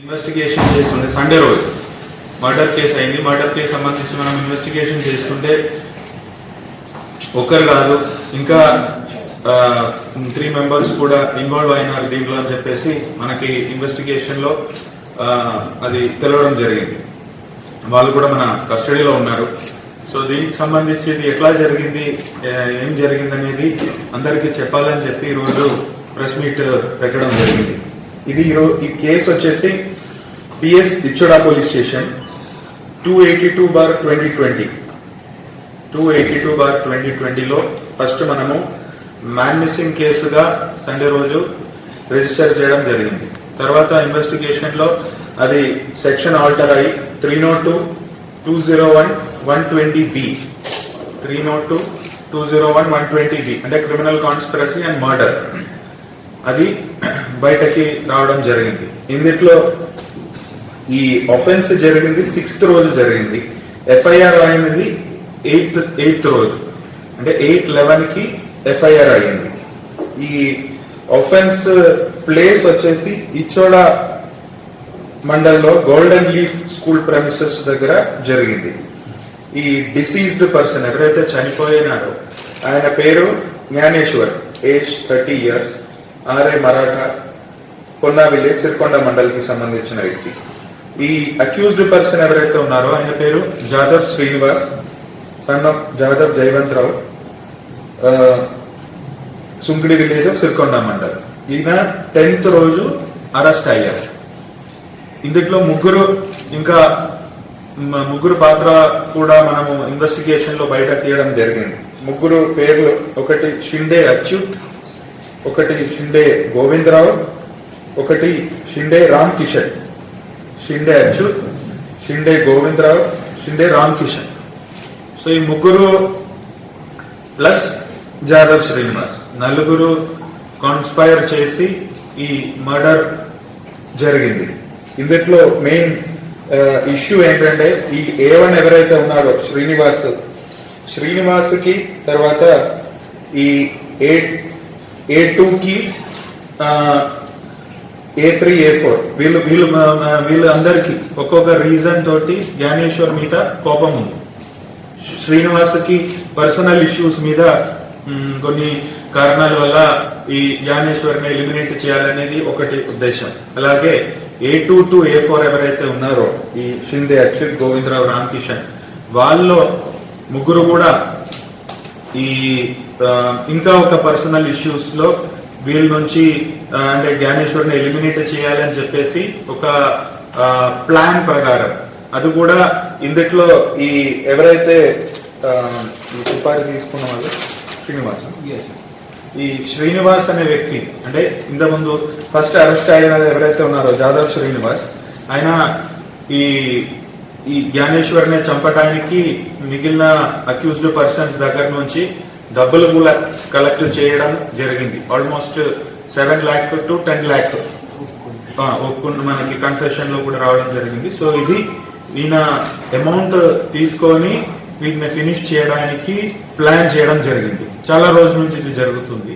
Investigation చేస్తుండే. Sunday రోజు. Murder case అయింది. మర్డర్ కేసు సంబంధించి మనం ఇన్వెస్టిగేషన్ చేస్తుంటే ఒక్కరు కాదు ఇంకా త్రీ మెంబర్స్ కూడా ఇన్వాల్వ్ అయినారు దీంట్లో అని చెప్పేసి మనకి ఇన్వెస్టిగేషన్లో అది తెలవడం జరిగింది. వాళ్ళు కూడా మన కస్టడీలో ఉన్నారు. సో దీనికి సంబంధించి ఇది ఎట్లా జరిగింది ఏం జరిగింది అనేది అందరికీ చెప్పాలని చెప్పి ఈరోజు ప్రెస్ మీట్ పెట్టడం జరిగింది. ఇది ఈరోజు ఈ కేసు వచ్చేసి PS Ichoda police station two eighty two bar twenty twenty two eighty two bar twenty ట్వంటీలో ఫస్ట్ మనము మ్యాన్ మిస్సింగ్ కేసుగా సండే రోజు రిజిస్టర్ చేయడం జరిగింది. తర్వాత ఇన్వెస్టిగేషన్లో అది సెక్షన్ ఆల్టర్ అయ్యి three not two two zero one one twenty B three not two two zero one one twenty B అంటే క్రిమినల్ కాన్స్పిరసీ అండ్ మర్డర్. అది బయటకి రావడం జరిగింది. ఇందులో ఈ ఒఫెన్స్ జరిగింది సిక్స్త్ రోజు జరిగింది. ఎఫ్ఐఆర్ అయినది ఎయిత్ ఎయిత్ రోజు. అంటే ఎయిట్ లెవెన్కి ఎఫ్ఐఆర్ అయింది. ఈ ఒఫెన్స్ ప్లేస్ వచ్చేసి ఇచ్చోడా మండల్లో గోల్డెన్ లీఫ్ స్కూల్ ప్రెమిసెస్ దగ్గర జరిగింది. ఈ డిసీజ్డ్ పర్సన్ ఎవరైతే చనిపోయినారో ఆయన పేరు Jnaneshwar age thirty years R A Maratha Konna village Sirikonda మండలికి సంబంధించిన వ్యక్తి. ఈ అక్యూజ్డ్ పర్సన్ ఎవరైతే ఉన్నారో ఆయన పేరు జాదవ్ శ్రీనివాస్ సన్ ఆఫ్ జాదవ్ జయవంత్ రావు ఆ, సుంకిడి విలేజ్ ఆఫ్ సిరికొండ మండల్. ఈయన టెన్త్ రోజు అరెస్ట్ అయ్యారు. ఇందులో ముగ్గురు ఇంకా ముగ్గురు పాత్ర కూడా మనము ఇన్వెస్టిగేషన్లో బయట తీయడం జరిగింది. ముగ్గురు పేర్లు ఒకటి షిండే అచ్యుత్ ఒకటి షిండే గోవిందరావు ఒకటి షిండే రామ్ కిషన్. షిండే అచ్యుత్ షిండే గోవిందరావు షిండే రామ్ కిషన్. సో ఈ ముగ్గురు ప్లస్ జాదవ్ శ్రీనివాస్ నలుగురు కాన్స్పైర్ చేసి ఈ మర్డర్ జరిగింది. ఇందులో మెయిన్ ఇష్యూ ఏంటంటే ఈ ఏ వన్ ఎవరైతే ఉన్నారో శ్రీనివాస్ శ్రీనివాస్కి తర్వాత ఈ ఏ ఏ టూకి ఏ త్రీ ఏ ఫోర్ వీళ్ళు వీళ్ళు వీళ్ళు అందరికి ఒక్కొక్క రీజన్ తోటి జ్ఞానేశ్వర్ మీద కోపం ఉంది. శ్రీనివాస్కి పర్సనల్ ఇష్యూస్ మీద కొన్ని కారణాల వల్ల ఈ జ్ఞానేశ్వర్ని ఎలిమినేట్ చేయాలనేది ఒకటి ఉద్దేశం. అలాగే A two to A four ఎవరైతే ఉన్నారో ఈ షిందే అచ్యుత్ గోవిందరావు రామకిషన్ వాళ్ళు ముగ్గురు కూడా ఈ ఇంకా ఒక పర్సనల్ ఇష్యూస్లో వీళ్ళ నుంచి అంటే జ్ఞానేశ్వర్ని ఎలిమినేట్ చేయాలని చెప్పేసి ఒక ప్లాన్ ప్రకారం. అది కూడా ఇందుట్లో ఈ ఎవరైతే సుపారీ తీసుకున్న వాళ్ళు శ్రీనివాస్ ఈ శ్రీనివాస్ అనే వ్యక్తి అంటే ఇంతకుముందు ఫస్ట్ అరెస్ట్ అయినది ఎవరైతే ఉన్నారో జాదవ్ శ్రీనివాస్ ఆయన ఈ ఈ జ్ఞానేశ్వర్ని చంపడానికి మిగిలిన అక్యూజ్డ్ పర్సన్స్ దగ్గర నుంచి డబ్బులు కూడా కలెక్ట్ చేయడం జరిగింది. Almost seven lakh to ten lakh ఒప్పుకుంటూ మనకి కన్సెషన్లో కూడా రావడం జరిగింది. సో ఇది ఈయన అమౌంట్ తీసుకొని వీటిని ఫినిష్ చేయడానికి ప్లాన్ చేయడం జరిగింది. చాలా రోజుల నుంచి ఇది జరుగుతుంది.